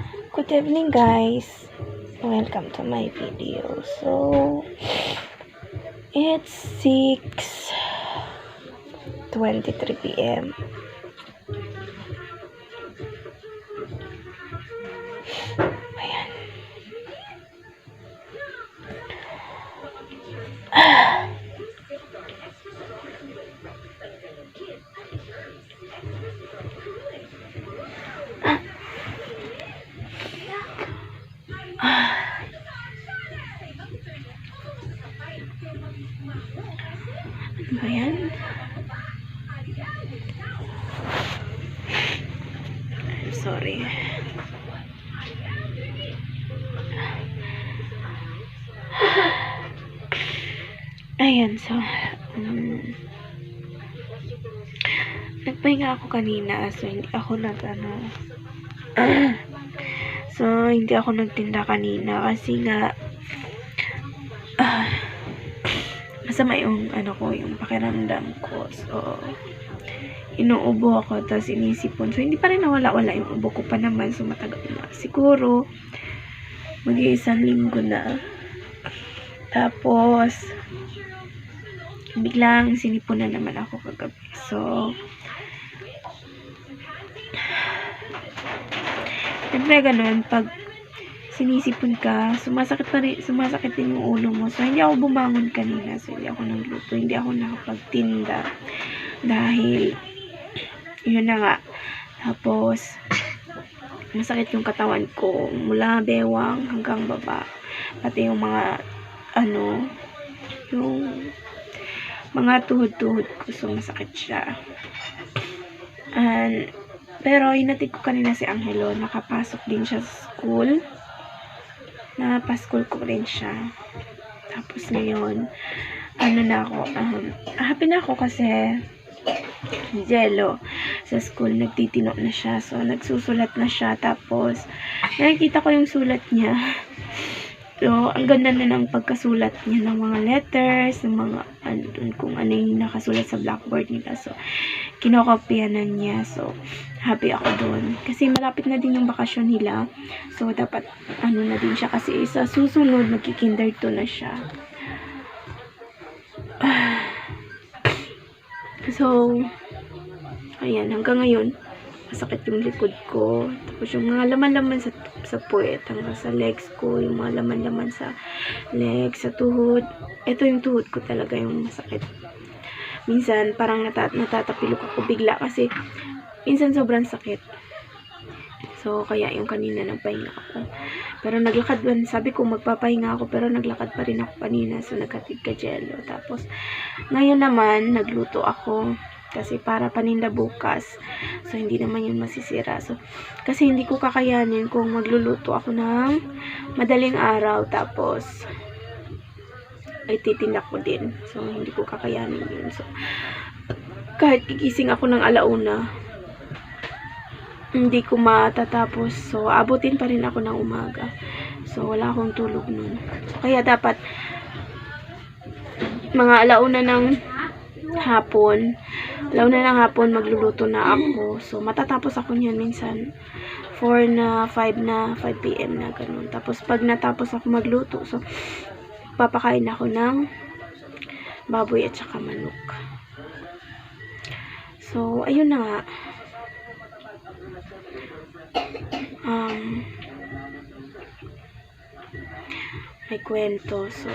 Good evening guys. Welcome to my video. So it's 6:23 p.m. Ano ba yan? I'm sorry. Ayan, so, um, nagpahinga ako kanina, so hindi ako nag, ano, so, hindi ako nagtinda kanina kasi nga, ah, masama yung, ano ko, yung pakiramdam ko, so, inuubo ako, tapos inisipon, so, hindi pa rin nawala-wala yung ubo ko pa naman, so, matagal na, siguro, mag-iisang linggo na, tapos, biglang sinipon na naman ako kagabi. So, Siyempre ganun, pag sinisipon ka, sumasakit pa rin, sumasakit din yung ulo mo. So, hindi ako bumangon kanina. So, hindi ako nagluto. Hindi ako nakapagtinda. Dahil, yun na nga. Tapos, masakit yung katawan ko. Mula bewang hanggang baba. Pati yung mga, ano, yung mga tuhod-tuhod ko. So, masakit siya. And, pero, hinatid ko kanina si Angelo. Nakapasok din siya sa school. Napaskul ko rin siya. Tapos, ngayon, ano na ako, um, happy na ako kasi Jello sa school nagtitino na siya so nagsusulat na siya tapos nakikita ko yung sulat niya So, ang ganda na ng pagkasulat niya ng mga letters, ng mga dun, kung ano yung nakasulat sa blackboard nila. So, kinokopyanan niya. So, happy ako doon. Kasi malapit na din yung bakasyon nila. So, dapat ano na din siya. Kasi sa susunod, magkikinder 2 na siya. So, ayan, hanggang ngayon, masakit yung likod ko. Tapos yung mga laman-laman sa, sa puwet, hanggang sa legs ko, yung mga laman-laman sa legs, sa tuhod. Ito yung tuhod ko talaga yung masakit. Minsan, parang nata natatapilok ako bigla kasi minsan sobrang sakit. So, kaya yung kanina nagpahinga ako. Pero naglakad sabi ko magpapahinga ako, pero naglakad pa rin ako kanina. So, nagkatid ka jello. Tapos, ngayon naman, nagluto ako kasi para paninda bukas. So, hindi naman yun masisira. So, kasi hindi ko kakayanin kung magluluto ako ng madaling araw. Tapos, ay titinda ko din. So, hindi ko kakayanin yun. So, kahit gigising ako ng alauna, hindi ko matatapos. So, abutin pa rin ako ng umaga. So, wala akong tulog nun. So, kaya dapat mga alauna ng hapon, alauna ng hapon, magluluto na ako. So, matatapos ako niyan minsan 4 na, 5 na, 5 p.m. na, ganun. Tapos, pag natapos ako magluto, so, papakain ako ng baboy at saka manok. So, ayun na nga. Um, may kwento. So,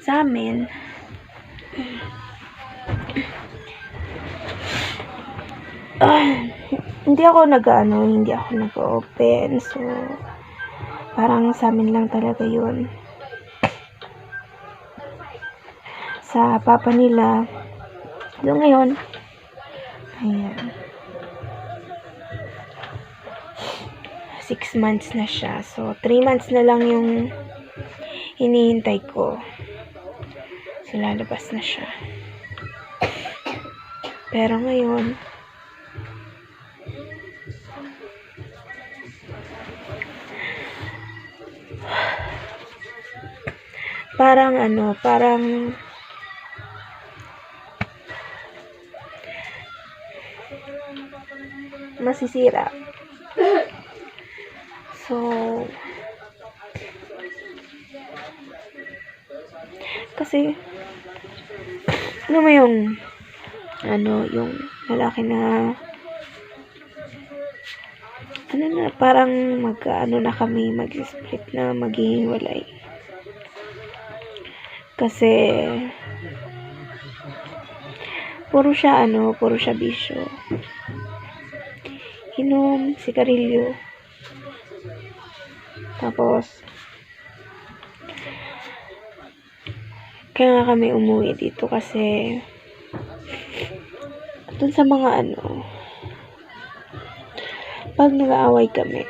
sa amin, ah, hindi ako nag-ano, hindi ako nag-open. So, parang sa amin lang talaga yun. Sa papa nila, so ngayon, ayan, six months na siya. So, three months na lang yung hinihintay ko. So, lalabas na siya. Pero ngayon, parang ano, parang masisira. So, kasi, ano mo yung, ano, yung lalaki na, ano na, parang mag, ano na kami, mag-split na, maghihiwalay. Kasi, puro siya, ano, puro siya bisyo. Inom, sigarilyo. Tapos, kaya nga kami umuwi dito kasi dun sa mga ano pag nag-aaway kami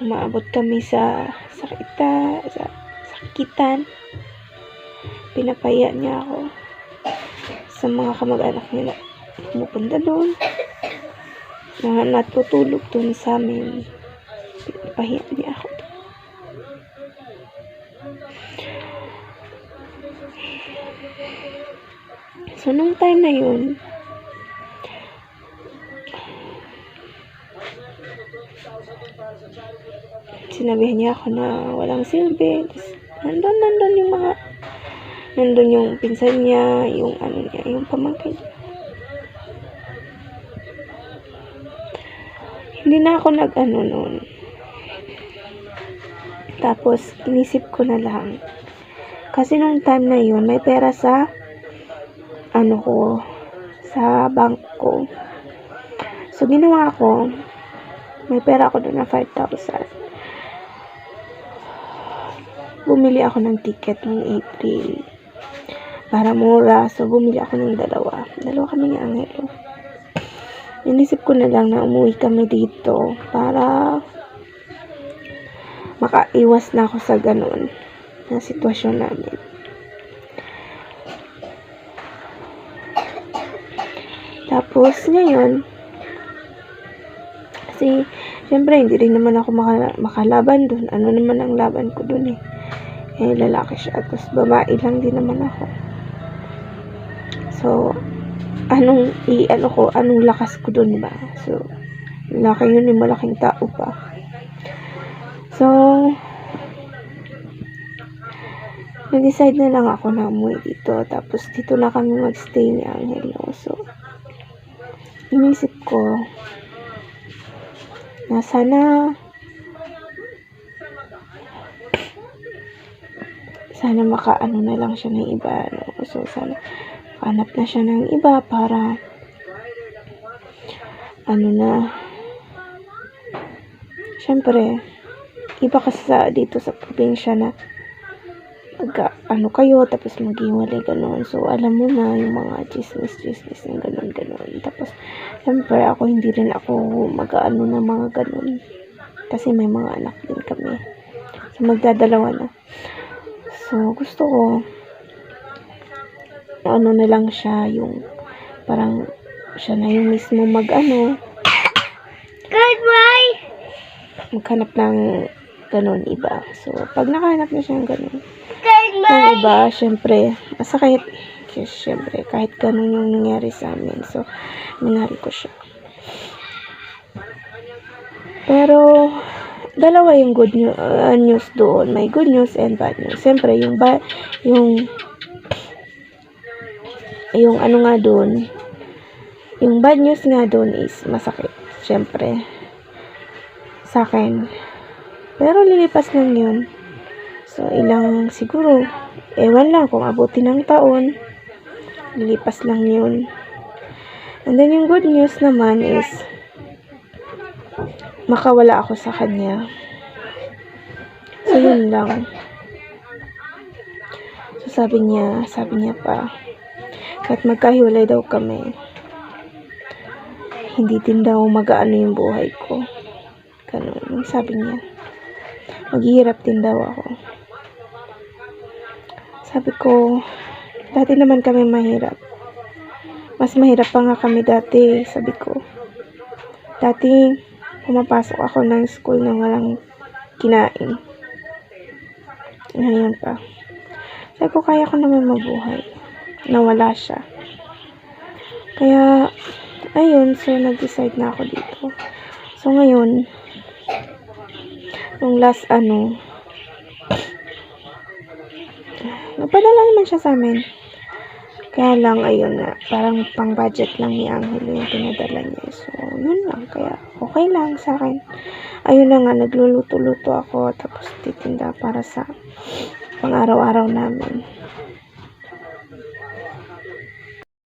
umaabot kami sa sakita sa sakitan pinapaya niya ako sa mga kamag-anak niya na pumupunta doon. Na natutulog doon sa amin. Pinapahiya niya ako. So, nung time na yun, sinabihan niya ako na walang silbi. Tapos, nandun, nandun yung mga, nandun yung pinsan niya, yung ano niya, yung pamangkin niya. Hindi na ako nag-ano noon. Tapos, inisip ko na lang. Kasi nung time na yun, may pera sa ano ko, sa bank ko. So, ginawa ko, may pera ako doon na 5,000. Bumili ako ng ticket ng April. Para mura. So, bumili ako ng dalawa. Dalawa kami ni Angelo. Inisip ko na lang na umuwi kami dito para makaiwas na ako sa ganun na sitwasyon namin. Tapos, ngayon, kasi, syempre, hindi rin naman ako maka- makalaban dun. Ano naman ang laban ko dun eh. Eh, lalaki siya. Tapos, babae lang din naman ako. So, anong, i, ano ko, anong lakas ko dun ba? So, laki yun yung malaking tao pa. So, nag-decide na lang ako na umuwi dito. Tapos, dito na kami magstay ni Angelo. So, inisip ko na sana sana makaano na lang siya ng iba no? so sana hanap na siya ng iba para ano na syempre iba kasi sa dito sa probinsya na magka, ano kayo, tapos maghiwalay ganun. So, alam mo na yung mga chismis, chismis ng ganun, ganun. Tapos, syempre, ako hindi rin ako mag-ano na mga ganun. Kasi may mga anak din kami. So, magdadalawa na. So, gusto ko, ano na lang siya, yung, parang, siya na yung mismo mag-ano, Goodbye! maghanap ng ganun iba. So, pag nakahanap na siya ng ganun, Goodbye! ng iba, syempre, masakit. Kasi, syempre, kahit ganun yung nangyari sa amin. So, minahal ko siya. Pero, dalawa yung good new, uh, news doon. May good news and bad news. Syempre, yung ba, yung, yung ano nga doon, yung bad news nga doon is masakit. Syempre, sa akin. Pero lilipas lang yun. So, ilang siguro, ewan lang kung abutin ng taon, lilipas lang yun. And then, yung good news naman is, makawala ako sa kanya. So, yun lang. So, sabi niya, sabi niya pa, kahit magkahiwalay daw kami, hindi din daw mag-aano yung buhay ko. Ganun, sabi niya. Maghihirap din daw ako. Sabi ko, dati naman kami mahirap. Mas mahirap pa nga kami dati, sabi ko. Dati, pumapasok ako ng school na walang kinain. Ngayon pa. Sabi ko, kaya ko naman mabuhay. Nawala siya. Kaya, ayun, so nag-decide na ako dito. So ngayon, nung last ano, nagpadala naman siya sa amin. Kaya lang, ayun nga, parang pang budget lang ni Angel yung pinadala niya. So, yun lang. Kaya, okay lang sa akin. Ayun na nga, nagluluto-luto ako. Tapos, titinda para sa pang araw-araw namin.